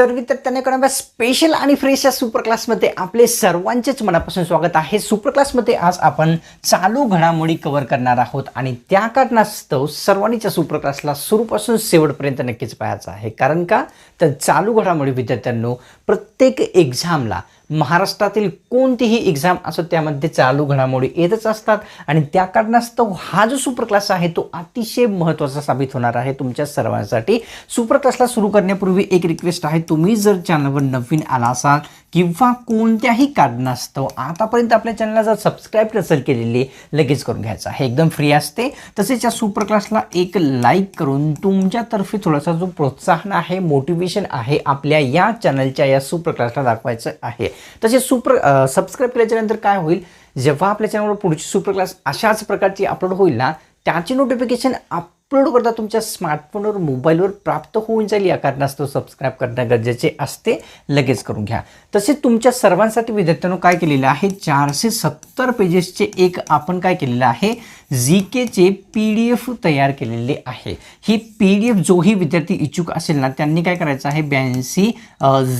तर विद्यार्थ्यांना स्पेशल आणि फ्रेश या सुपर क्लासमध्ये आपले सर्वांचेच मनापासून स्वागत आहे. सुपर क्लासमध्ये आज आपण चालू घडामोडी कव्हर करणार आहोत आणि त्या कारणास्तव सर्वांनीच्या सुपर क्लासला सुरूपासून शेवटपर्यंत नक्कीच पाहायचं आहे. कारण का? तर चालू घडामोडी विद्यार्थ्यांनो प्रत्येक एक्झामला महाराष्ट्रातील कोणतीही एक्झाम असो त्यामध्ये चालू घडामोडी येतच असतात आणि त्या कारणास्तव हा जो सुपर क्लास आहे तो अतिशय महत्त्वाचा साबित होणार आहे तुमच्या सर्वांसाठी. सुपर क्लासला सुरू करण्यापूर्वी एक रिक्वेस्ट आहे तुम्ही जर चॅनलवर नवीन आला असाल किंवा कोणत्याही कारणास्तव आतापर्यंत आपल्या चॅनलला जर सबस्क्राईब नसेल केलेली लगेच करून घ्यायचं आहे. एकदम फ्री असते. तसेच या सुपर क्लासला एक लाईक करून तुमच्यातर्फे थोडासा जो प्रोत्साहन आहे मोटिवेशन आहे आपल्या या चॅनलच्या या सुपर क्लासला दाखवायचं आहे. तसेच सुपर सबस्क्राईब केल्याच्यानंतर काय होईल? जेव्हा आपल्या चॅनलवर पुढची सुपर क्लास अशाच प्रकारची अपलोड होईल ना त्याची नोटिफिकेशन आप अपलोड करता तुमच्या स्मार्टफोनवर मोबाईलवर प्राप्त होऊन जाईल या कारणास्तव सबस्क्राईब करणं गरजेचे असते. लगेच करून घ्या. तसेच तुमच्या सर्वांसाठी विद्यार्थ्यांनो काय केलेलं आहे? चारशे सत्तर पेजेसचे एक आपण काय केलेलं आहे? जी केचे पी डी एफ तयार केलेले आहे. ही पी डी एफ जोही विद्यार्थी इच्छुक असेल ना त्यांनी काय करायचं आहे? ब्याऐंशी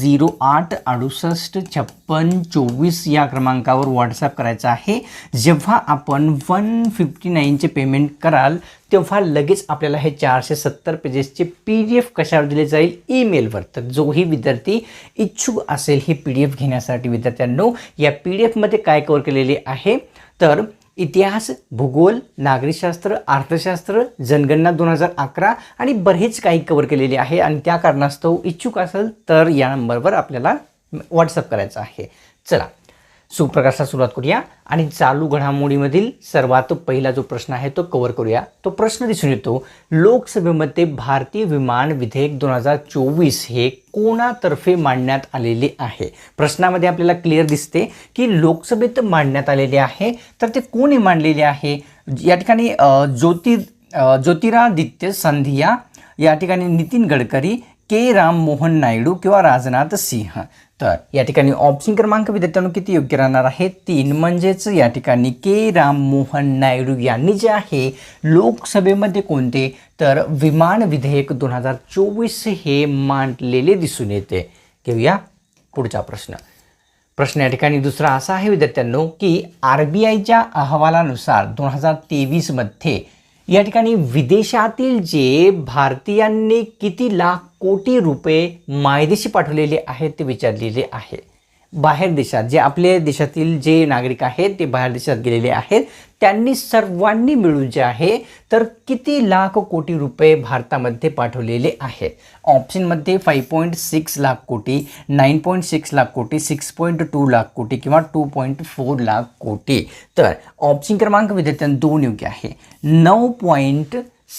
झिरो आठ अडुसष्ट छप्पन चोवीस या क्रमांकावर व्हॉट्सअप करायचं आहे. जेव्हा आपण वन फिफ्टी नाईनचे पेमेंट कराल तेव्हा लगेच आपल्याला हे चारशे सत्तर पेजेसचे पी डी एफ कशावर दिले जाईल? ईमेलवर. तर जोही विद्यार्थी इच्छुक असेल ही पी डी एफ घेण्यासाठी. विद्यार्थ्यांनो या पी डी एफमध्ये काय कवर केलेले आहे? तर इतिहास भूगोल नागरिकशास्त्र अर्थशास्त्र जनगणना दोन हजार अकरा आणि बरेच काही कवर केलेले आहे. आणि त्या कारणास्तव इच्छुक असेल तर या नंबरवर आपल्याला व्हॉट्सअप करायचं आहे. चला. सुप्रकाशला सुरुवात करूया. आणि चालू घडामोडीमधील सर्वात पहिला जो प्रश्न आहे तो कव्हर करूया. तो प्रश्न दिसून येतो लोकसभेमध्ये भारतीय विमान विधेयक दोन हजार चोवीस हे कोणातर्फे मांडण्यात आलेले आहे? प्रश्नामध्ये आपल्याला क्लिअर दिसते की लोकसभेत मांडण्यात आलेले आहे तर ते कोणी मांडलेले आहे? या ठिकाणी अ, ज्योति ज्योतिरादित्य संधिया या ठिकाणी नितीन गडकरी के राम मोहन नायडू किंवा राजनाथ सिंह. तर या ठिकाणी ऑप्शन क्रमांक विद्यार्थ्यांनो किती योग्य राहणार आहे? तीन. म्हणजेच या ठिकाणी के राम मोहन नायडू यांनी जे आहे लोकसभेमध्ये कोणते? तर विमान विधेयक दोन हजार चोवीस हे मांडलेले दिसून येते. घेऊया पुढचा प्रश्न. प्रश्न या ठिकाणी दुसरा असा आहे विद्यार्थ्यांनो की आर बी आयच्या अहवालानुसार दोन हजार तेवीसमध्ये या ठिकाणी विदेशातील जे भारतीयांनी किती लाख कोटी रुपये मायदेशी पाठवलेले आहेत ते विचारलेले आहे. बाहेर देशात जे आपल्या देशातील जे नागरिक आहेत ते बाहेर देशात गेलेले आहेत. त्यांनी सर्वांनी मिळून जे आहे तर किती लाख कोटी रुपये भारतामध्ये पाठवलेले आहेत? ऑप्शनमध्ये five point six lakh crore nine point six lakh कोटी सिक्स पॉईंट टू लाख कोटी किंवा टू पॉईंट फोर लाख कोटी. तर ऑप्शन क्रमांक विद्यार्थ्यांना दोन योग्य आहे. नऊ पॉईंट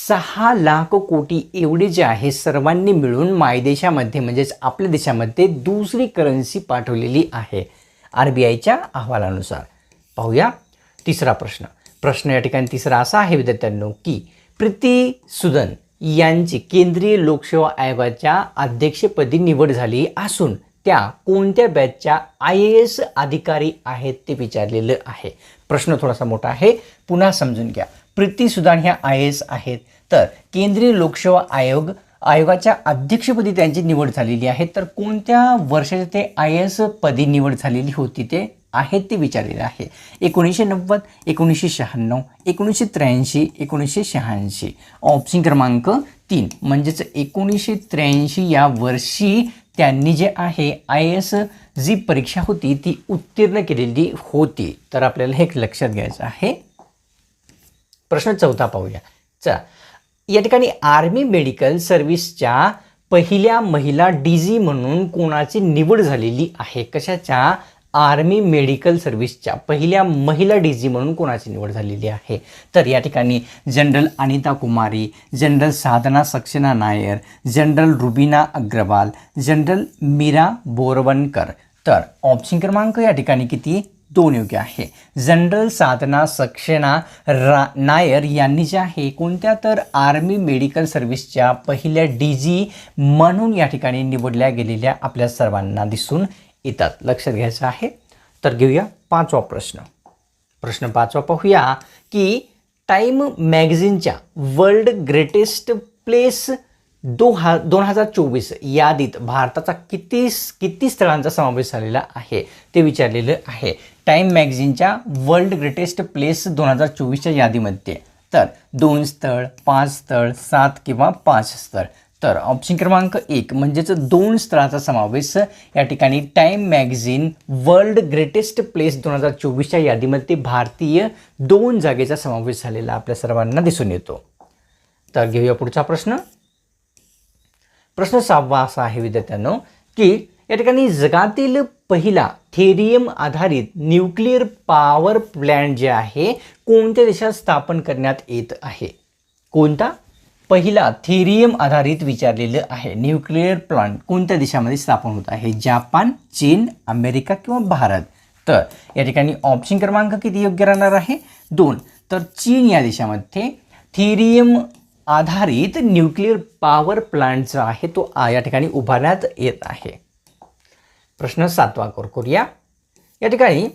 सहा लाख कोटी एवढे जे आहे सर्वांनी मिळून मायदेशामध्ये म्हणजेच आपल्या देशामध्ये दुसरी करन्सी पाठवलेली आहे. आर बी आयच्या अहवालानुसार. पाहूया. तिसरा प्रश्न. प्रश्न या ठिकाणी तिसरा असा आहे विद्यार्थ्यांनो की प्रीती सुदन यांची केंद्रीय लोकसेवा आयोगाच्या अध्यक्षपदी निवड झाली असून त्या कोणत्या बॅचच्या आय ए एस अधिकारी आहेत ते विचारलेलं आहे. प्रश्न थोडासा मोठा आहे. पुन्हा समजून घ्या. प्रीती सुदान ह्या आय एस आहेत. तर केंद्रीय लोकसेवा आयोग आयोगाच्या अध्यक्षपदी त्यांची निवड झालेली आहे. तर कोणत्या वर्षाचे ते आय एस पदी निवड झालेली होती ते? आहेत ते विचारलेले आहे. एकोणीसशे नव्वद एकोणीसशे शहाण्णव एकोणीसशे त्र्याऐंशी एकोणीसशे शहाऐंशी. ऑप्शन क्रमांक तीन. म्हणजेच एकोणीसशे त्र्याऐंशी या वर्षी त्यांनी जे आहे आय एस जी परीक्षा होती ती उत्तीर्ण केलेली होती. तर आपल्याला हे एक लक्षात घ्यायचं आहे. प्रश्न चौथा पाहूया. चला. या ठिकाणी आर्मी मेडिकल सर्व्हिसच्या पहिल्या महिला डी जी म्हणून कोणाची निवड झालेली आहे? कशाच्या? आर्मी मेडिकल सर्व्हिसच्या पहिल्या महिला डी जी म्हणून कोणाची निवड झालेली आहे? तर या ठिकाणी general Anita Kumari general Sadhana Saxena Nair general Rubina Agarwal general Meera Borwankar. तर ऑप्शन क्रमांक या ठिकाणी किती? दोन योग्य आहे. जनरल साधना सक्सेना रा नायर यांनी जे आहे कोणत्या तर आर्मी मेडिकल सर्व्हिसच्या पहिल्या डी जी म्हणून या ठिकाणी निवडल्या गेलेल्या आपल्या सर्वांना दिसून येतात लक्षात घ्यायचं आहे. तर घेऊया पाचवा प्रश्न. प्रश्न पाचवा पाहूया की टाईम मॅगझिनच्या वर्ल्ड ग्रेटेस्ट प्लेस दो हा दोन हजार चोवीस यादीत भारताचा किती किती स्थळांचा समावेश झालेला आहे ते विचारलेलं आहे. टाईम मॅगझिनच्या वर्ल्ड ग्रेटेस्ट प्लेस दोन हजार चोवीसच्या यादीमध्ये. तर दोन स्थळ पाच स्थळ सात किंवा पाच स्थळ. तर ऑप्शन क्रमांक एक म्हणजेच दोन स्थळाचा समावेश या ठिकाणी Time magazine world greatest place दोन हजार चोवीसच्या यादीमध्ये भारतीय दोन जागेचा समावेश झालेला आपल्या सर्वांना दिसून येतो. तर घेऊया पुढचा प्रश्न. प्रश्न सहावा असा आहे विद्यार्थ्यांनो की या ठिकाणी जगातील पहिला थेरियम आधारित न्यूक्लिअर पॉवर प्लॅन्ट जे आहे कोणत्या देशात स्थापन करण्यात येत आहे? कोणता? पहिला थेरियम आधारित विचारलेलं आहे. न्यूक्लिअर प्लांट कोणत्या देशामध्ये स्थापन होत आहे? जापान चीन अमेरिका किंवा भारत? तर या ठिकाणी ऑप्शन क्रमांक किती योग्य राहणार आहे? दोन. तर चीन या देशामध्ये थेरियम आधारित न्यूक्लिअर पॉवर प्लांट जो आहे तो या ठिकाणी उभारण्यात येत आहे. प्रश्न सातवा कर करूया. या ठिकाणी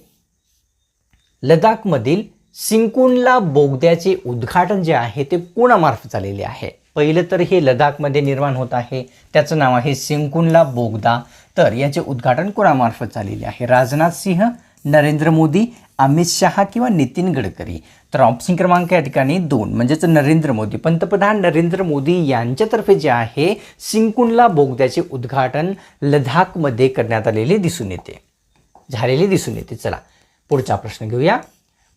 लडाखमधील सिंकुनला बोगद्याचे उद्घाटन जे आहे ते कोणामार्फत झालेले आहे. पहिलं तर हे लडाखमध्ये निर्माण होत आहे. त्याचं नाव आहे सिंकुनला बोगदा. तर याचे उद्घाटन कोणामार्फत झालेले आहे. राजनाथ सिंह नरेंद्र मोदी अमित शहा किंवा नितीन गडकरी. तर ऑप्शन क्रमांक या ठिकाणी दोन. म्हणजेच नरेंद्र मोदी. पंतप्रधान नरेंद्र मोदी यांच्यातर्फे जे आहे सिंकुनला बोगद्याचे उद्घाटन लडाखमध्ये करण्यात आलेले दिसून येते. झालेले दिसून येते. चला पुढचा प्रश्न घेऊया.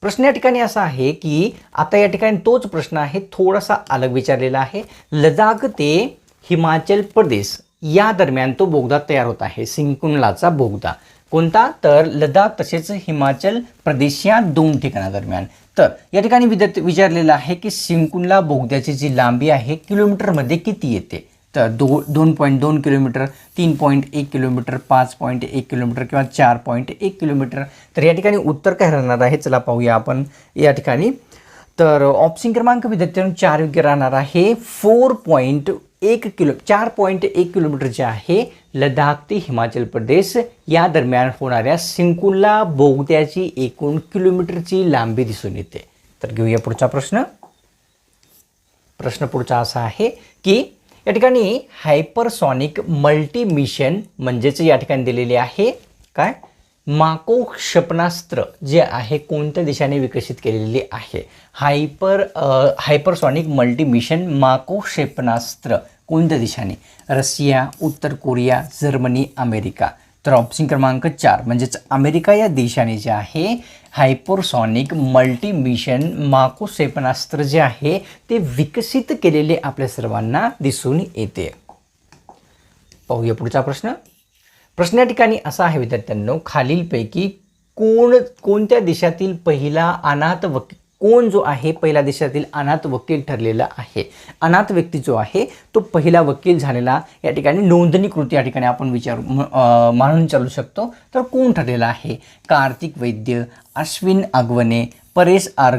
प्रश्न या ठिकाणी असा आहे की आता या ठिकाणी तोच प्रश्न आहे थोडासा अलग विचारलेला आहे. लडाख ते हिमाचल प्रदेश या दरम्यान तो बोगदा तयार होत आहे सिंकुनलाचा बोगदा. कोणता? तर लडाख तसेच हिमाचल प्रदेश या दोन ठिकाणादरम्यान. तर या ठिकाणी विद्यार्थी विचारलेलं आहे की सिंकुनला बोगद्याची जी लांबी आहे किलोमीटरमध्ये किती येते? तर दो दोन पॉईंट दोन किलोमीटर तीन पॉईंट एक किलोमीटर पाच पॉईंट एक किलोमीटर किंवा चार पॉईंट एक किलोमीटर. तर या ठिकाणी उत्तर काय राहणार आहे? चला पाहूया आपण या ठिकाणी. तर ऑप्शन क्रमांक विद्यार्थ्यांना चार योग्य राहणार आहे. फोर पॉईंट एक किलो चार पॉईंट एक किलोमीटर जे आहे लडाख ते हिमाचल प्रदेश या दरम्यान होणाऱ्या सिंकुला बोगद्याची एकूण किलोमीटरची लांबी दिसून येते. तर घेऊया पुढचा प्रश्न. प्रश्न पुढचा असा आहे की या ठिकाणी हायपरसॉनिक मल्टीमिशन म्हणजेच या ठिकाणी दिलेले आहे. काय? माको क्षेपणास्त्र जे आहे कोणत्या देशाने विकसित केलेले आहे? हायपर हायपरसॉनिक मल्टीमिशन माको क्षेपणास्त्र कोणत्या देशाने? रशिया उत्तर कोरिया जर्मनी अमेरिका. तर ऑप्शन क्रमांक चार म्हणजेच अमेरिका या देशाने जे आहे हायपरसॉनिक मल्टीमिशन माको क्षेपणास्त्र जे आहे ते विकसित केलेले आपल्या सर्वांना दिसून येते. पाहूया पुढचा प्रश्न. प्रश्न या ठिकाणी असा आहे विद्यार्थ्यांनो खालीलपैकी कोण कोणत्या देशातील पहिला अनाथ वकील कोण जो आहे पहिल्या देशातील अनाथ वकील ठरलेला आहे. अनाथ व्यक्ती जो आहे तो पहिला वकील झालेला या ठिकाणी नोंदणीकृत या ठिकाणी आपण विचारू मानून चालू शकतो. तर कोण ठरलेला आहे? कार्तिक वैद्य अश्विन अगवने परेश आर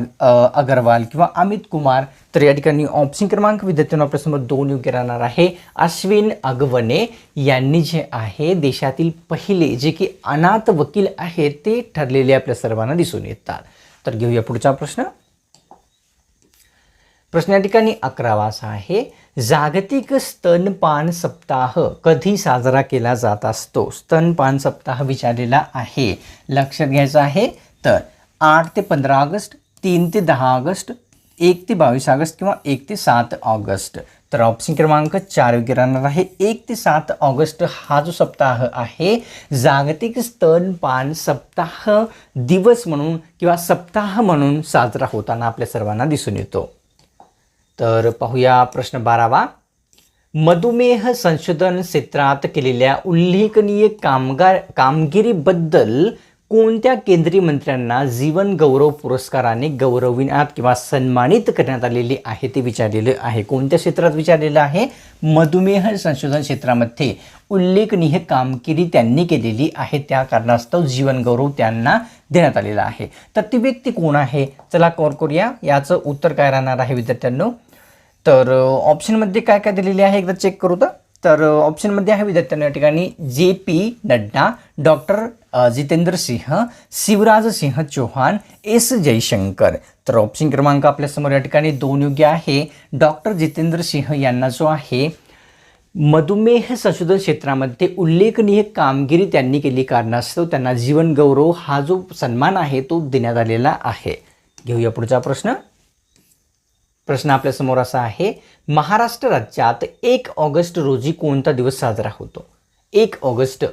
अगरवाल किंवा अमित कुमार. तर या ठिकाणी ऑप्शन क्रमांक विद्यार्थ्यांना आपल्यासमोर दोन योग्य राहणार आहे. अश्विन अगवने यांनी जे आहे देशातील पहिले जे की अनाथ वकील आहेत ते ठरलेले आपल्या सर्वांना दिसून येतात. तर घेऊया पुढचा प्रश्न. प्रश्न या ठिकाणी अकरावा असा आहे. जागतिक स्तनपान सप्ताह कधी साजरा केला जात असतो? स्तनपान सप्ताह विचारलेला आहे. लक्षात घ्यायचं आहे तर आठ ते पंधरा ऑगस्ट तीन ते दहा ऑगस्ट एक ते बावीस ऑगस्ट किंवा एक ते सात ऑगस्ट. तर ऑप्शन क्रमांक चार योग्य राहणार आहे. एक ते सात ऑगस्ट हा जो सप्ताह आहे जागतिक स्तनपान सप्ताह दिवस म्हणून किंवा सप्ताह म्हणून साजरा होताना आपल्या सर्वांना दिसून येतो. तर पाहूया प्रश्न बारावा. मधुमेह संशोधन क्षेत्रात केलेल्या उल्लेखनीय कामगार कामगिरीबद्दल कोणत्या केंद्रीय मंत्र्यांना जीवन गौरव पुरस्काराने गौरविण्यात किंवा सन्मानित करण्यात आलेले आहे ते विचारलेलं आहे? कोणत्या क्षेत्रात विचारलेलं आहे? मधुमेह संशोधन क्षेत्रामध्ये उल्लेखनीय कामगिरी त्यांनी केलेली आहे. त्या कारणास्तव जीवन गौरव त्यांना देण्यात आलेला आहे. तर ती व्यक्ती कोण आहे? चला कॉल करूया. याचं उत्तर काय राहणार आहे विद्यार्थ्यांनो? तर ऑप्शनमध्ये काय काय दिलेले आहे? एकदा चेक करू तर? तर ऑप्शनमध्ये आहे विद्यार्थ्यांना या ठिकाणी J P Nadda doctor Jitendra Singh Shivraj Singh Chouhan S Jaishankar. तर ऑप्शन क्रमांक आपल्यासमोर या ठिकाणी दोन योग्य आहे. डॉक्टर जितेंद्र सिंह यांना जो आहे मधुमेह संशोधन क्षेत्रामध्ये उल्लेखनीय कामगिरी त्यांनी केली कारणास्तव त्यांना जीवनगौरव हा जो सन्मान आहे तो देण्यात आलेला आहे. घेऊया पुढचा प्रश्न. प्रश्न आपल्यासमोर असा आहे महाराष्ट्र राज्यात एक ऑगस्ट रोजी कोणता दिवस साजरा होतो? एक ऑगस्ट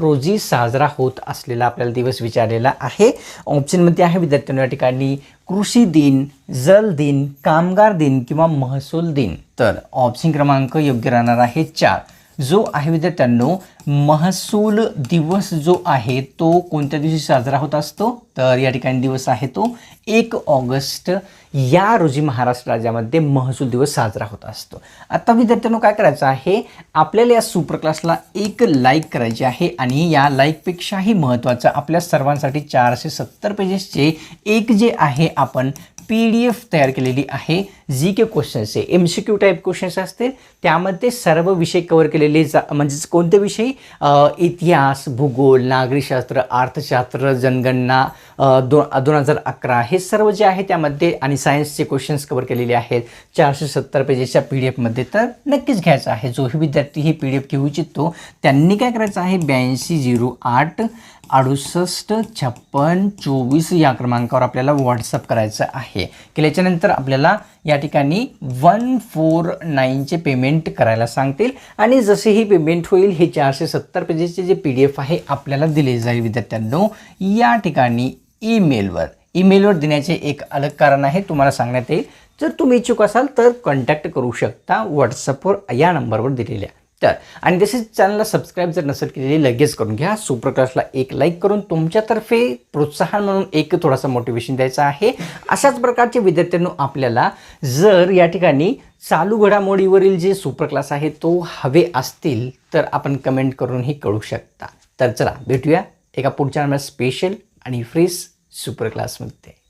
रोजी साजरा होत असलेला आपल्याला दिवस विचारलेला आहे. ऑप्शनमध्ये आहे विद्यार्थ्यांना या ठिकाणी कृषी दिन जल दिन कामगार दिन किंवा महसूल दिन. तर ऑप्शन क्रमांक योग्य राहणार आहे चार. जो आहे विद्यार्थ्यांनो महसूल दिवस जो आहे तो कोणत्या दिवशी साजरा होत असतो? तर या ठिकाणी दिवस आहे तो एक ऑगस्ट. या रोजी महाराष्ट्र राज्यामध्ये महसूल दिवस साजरा होत असतो. आता विद्यार्थ्यांनो काय करायचं आहे? आपल्याला या सुपर क्लासला एक लाईक करायची आहे आणि या लाईकपेक्षाही महत्त्वाचं आपल्या सर्वांसाठी चारशे सत्तर पेजेसचे एक जे आहे आपण पी डी एफ तयार केलेली आहे. जी के क्वेश्चन्स आहे. M C Q type questions असतील. त्यामध्ये सर्व विषय कवर केलेले जा म्हणजेच कोणते विषय? इतिहास भूगोल नागरिकशास्त्र अर्थशास्त्र जनगणना दो दोन हजार अकरा हे सर्व जे आहे त्यामध्ये आणि सायन्सचे क्वेश्चन्स कवर केलेले आहेत. चारशे सत्तर पेजेसच्या पी डी एफमध्ये तर नक्कीच घ्यायचं आहे. जोही विद्यार्थी ही पी डी एफ घेऊ इच्छितो. त्यांनी काय करायचं आहे? ब्याऐंशी झिरो आठ अडुसष्ट छप्पन चोवीस या क्रमांकावर आपल्याला व्हॉट्सअप करायचं आहे. केल्याच्यानंतर आपल्याला या ठिकाणी वन फोर नाईनचे पेमेंट करायला सांगतील. आणि जसे ही पेमेंट होईल हे चारशे सत्तर पेजेसचे जे पी डी एफ आहे आपल्याला दिले जाईल. विद्यार्थ्यांनो या ठिकाणी ईमेलवर ईमेलवर देण्याचे एक अलग कारण आहे तुम्हाला सांगण्यात येईल. जर तुम्ही इच्छुक असाल तर कॉन्टॅक्ट करू शकता. व्हॉट्सअपवर या नंबरवर दिलेल्या. तर. आणि तसेच चॅनलला सबस्क्राईब जर नसेल केलेली लगेच करून घ्या. सुपर क्लासला एक लाईक करून तुमच्यातर्फे प्रोत्साहन म्हणून एक थोडासा मोटिवेशन द्यायचं आहे. अशाच प्रकारचे विद्यार्थ्यांनो आपल्याला जर या ठिकाणी चालू घडामोडीवरील जे सुपर क्लास आहे तो हवे असतील तर आपण कमेंट करूनही कळू शकता. तर चला भेटूया एका पुढच्या स्पेशल आणि फ्रेश सुपर क्लासमध्ये